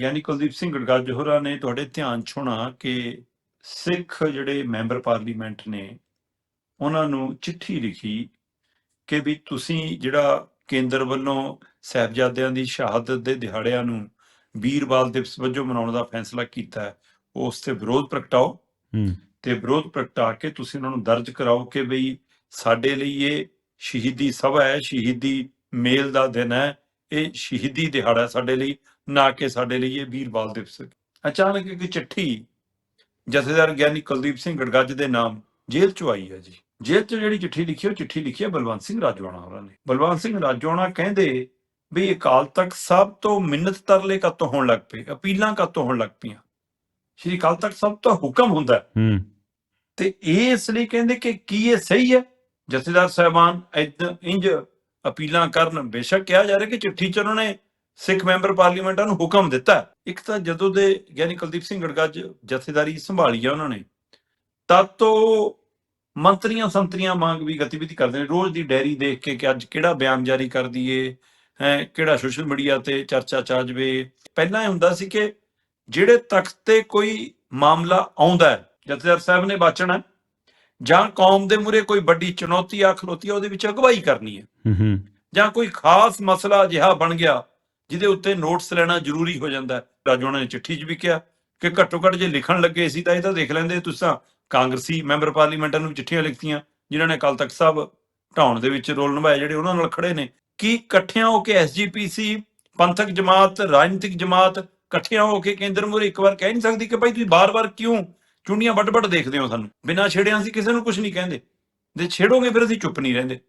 ਗਿਆਨੀ ਕੁਲਦੀਪ ਸਿੰਘ ਗੜਗੱਜ ਹੋਰਾਂ ਨੇ ਤੁਹਾਡੇ ਧਿਆਨ 'ਚ ਹੋਣਾ ਕਿ ਸਿੱਖ ਜਿਹੜੇ ਮੈਂਬਰ ਪਾਰਲੀਮੈਂਟ ਨੇ ਉਹਨਾਂ ਨੂੰ ਚਿੱਠੀ ਲਿਖੀ ਕਿ ਵੀ ਤੁਸੀਂ ਜਿਹੜਾ ਕੇਂਦਰ ਵੱਲੋਂ ਸਾਹਿਬਜ਼ਾਦਿਆਂ ਦੀ ਸ਼ਹਾਦਤ ਦੇ ਦਿਹਾੜਿਆਂ ਨੂੰ ਵੀਰਵਾਲ ਦਿਵਸ ਵਜੋਂ ਮਨਾਉਣ ਦਾ ਫੈਸਲਾ ਕੀਤਾ ਉਸ ਤੇ ਵਿਰੋਧ ਪ੍ਰਗਟਾਓ। ਤੇ ਵਿਰੋਧ ਪ੍ਰਗਟਾ ਕੇ ਤੁਸੀਂ ਉਹਨਾਂ ਨੂੰ ਦਰਜ ਕਰਾਓ ਕਿ ਬਈ ਸਾਡੇ ਲਈ ਇਹ ਸ਼ਹੀਦੀ ਸਭਾ ਹੈ ਸ਼ਹੀਦੀ ਮੇਲ ਦਾ ਦਿਨ ਹੈ ਇਹ ਸ਼ਹੀਦੀ ਦਿਹਾੜਾ ਸਾਡੇ ਲਈ ਨਾ ਕਿ ਸਾਡੇ ਲਈ ਇਹ ਵੀਰਵਾਲ ਦਿਵਸ। ਅਚਾਨਕ ਇੱਕ ਚਿੱਠੀ ਜਥੇਦਾਰ ਗਿਆਨੀ ਕੁਲਦੀਪ ਸਿੰਘ ਗੜਗੱਜ ਦੇ ਨਾਮ ਜੇਲ੍ਹ ਚੋਂ ਆਈ ਹੈ ਜੀ। ਜੇਲ੍ਹ ਚੋਂ ਜਿਹੜੀ ਚਿੱਠੀ ਲਿਖੀ ਉਹ ਚਿੱਠੀ ਲਿਖੀ ਹੈ ਬਲਵੰਤ ਸਿੰਘ ਰਾਜੋਆਣਾ ਹੋਰਾਂ ਨੇ। ਬਲਵੰਤ ਸਿੰਘ ਰਾਜੋਆਣਾ ਕਹਿੰਦੇ ਵੀ ਅਕਾਲ ਤਖਤ ਸਾਹਿਬ ਤੋਂ ਮਿੰਨਤ ਤਰਲੇ ਕਾਤੋਂ ਹੋਣ ਲੱਗ ਪਏ ਅਪੀਲਾਂ ਕਾਤੋਂ ਹੋਣ ਲੱਗ ਪਈਆਂ। ਸ਼੍ਰੀ ਅਕਾਲ ਤਖਤ ਸਾਹਿਬ ਤੋਂ ਹੁਕਮ ਹੁੰਦਾ ਹੈ। ਤੇ ਇਹ ਇਸ ਲਈ ਕਹਿੰਦੇ ਕਿ ਕੀ ਇਹ ਸਹੀ ਹੈ? ਜਥੇਦਾਰ ਸਾਹਿਬਾਨ ਇੰਜ ਅਪੀਲਾਂ ਕਰਨ, ਬੇਸ਼ੱਕ ਕਿਹਾ ਜਾ ਰਿਹਾ ਕਿ ਚਿੱਠੀ ਚ ਉਹਨਾਂ ਨੇ ਸਿੱਖ ਮੈਂਬਰ ਪਾਰਲੀਮੈਂਟਾਂ ਨੂੰ ਹੁਕਮ ਦਿੱਤਾ ਇੱਕ ਤਾਂ ਜਦੋਂ ਦੇ ਗਿਆਨੀ ਕੁਲਦੀਪ ਸਿੰਘ ਗੜਗੱਜ ਜਥੇਦਾਰੀ ਸੰਭਾਲੀ ਆ ਉਹਨਾਂ ਨੇ ਤਦ ਤੋਂ ਮੰਤਰੀਆਂ ਸੰਤਰੀਆਂ ਮੰਗ ਵੀ ਗਤੀਵਿਧੀ ਕਰਦੇ ਨੇ। ਰੋਜ਼ ਦੀ ਡੈਰੀ ਦੇਖ ਕੇ ਕਿ ਅੱਜ ਕਿਹੜਾ ਬਿਆਨ ਜਾਰੀ ਕਰ ਦਈਏ, ਹੈ, ਕਿਹੜਾ ਸੋਸ਼ਲ ਮੀਡੀਆ ਤੇ ਚਰਚਾ ਚ ਆ ਜਾਵੇ। ਪਹਿਲਾਂ ਇਹ ਹੁੰਦਾ ਸੀ ਕਿ ਜਿਹੜੇ ਤਖਤ ਤੇ ਕੋਈ ਮਾਮਲਾ ਆਉਂਦਾ ਜਥੇਦਾਰ ਸਾਹਿਬ ਨੇ ਬਾਚਣਾ ਜਾਂ ਕੌਮ ਦੇ ਮੂਰੇ ਕੋਈ ਵੱਡੀ ਚੁਣੌਤੀ ਆ ਖਲੋਤੀ ਆ ਉਹਦੇ ਵਿੱਚ ਅਗਵਾਈ ਕਰਨੀ ਹੈ। ਜਾਂ ਕੋਈ ਖਾਸ ਮਸਲਾ ਅਜਿਹਾ ਬਣ ਗਿਆ ਜਿਹਦੇ ਉੱਤੇ ਨੋਟਸ ਲੈਣਾ ਜ਼ਰੂਰੀ ਹੋ ਜਾਂਦਾ ਹੈ। ਰਾਜੋਣਾ ਨੇ ਚਿੱਠੀ 'ਚ ਵੀ ਕਿਹਾ ਕਿ ਘੱਟੋ ਘੱਟ ਜੇ ਲਿਖਣ ਲੱਗੇ ਸੀ ਤਾਂ ਇਹ ਤਾਂ ਦੇਖ ਲੈਂਦੇ ਤੁਸੀਂ ਕਾਂਗਰਸੀ ਮੈਂਬਰ ਪਾਰਲੀਮੈਂਟਾਂ ਨੂੰ ਚਿੱਠੀਆਂ ਲਿਖਤੀਆਂ ਜਿਨ੍ਹਾਂ ਨੇ ਕੱਲ ਤੱਕ ਸਾਹਿਬ ਢਾਉਣ ਦੇ ਵਿੱਚ ਰੋਲ ਨਿਭਾਇਆ ਜਿਹੜੇ ਉਹਨਾਂ ਨਾਲ ਖੜੇ ਨੇ। ਕੀ ਇਕੱਠਿਆਂ ਹੋ ਕੇ ਐਸਜੀਪੀਸੀ ਪੰਥਕ ਜਮਾਤ ਰਾਜਨੀਤਿਕ ਜਮਾਤ ਇਕੱਠਿਆਂ ਹੋ ਕੇ ਕੇਂਦਰ ਮੂਹਰੇ ਇੱਕ ਵਾਰ ਕਹਿ ਨਹੀਂ ਸਕਦੀ ਕਿ ਭਾਈ ਤੁਸੀਂ ਬਾਰ-ਬਾਰ ਕਿਉਂ ਚੁੰਡੀਆਂ ਵੱਡ-ਵੱਡ ਦੇਖਦੇ ਹੋ ਸਾਨੂੰ। ਬਿਨਾਂ ਛੇੜਿਆਂ ਅਸੀਂ ਕਿਸੇ ਨੂੰ ਕੁਝ ਨਹੀਂ ਕਹਿੰਦੇ। ਜੇ ਛੇੜੋਗੇ ਫਿਰ ਅਸੀਂ ਚੁੱਪ ਨਹੀਂ ਰਹਿੰਦੇ।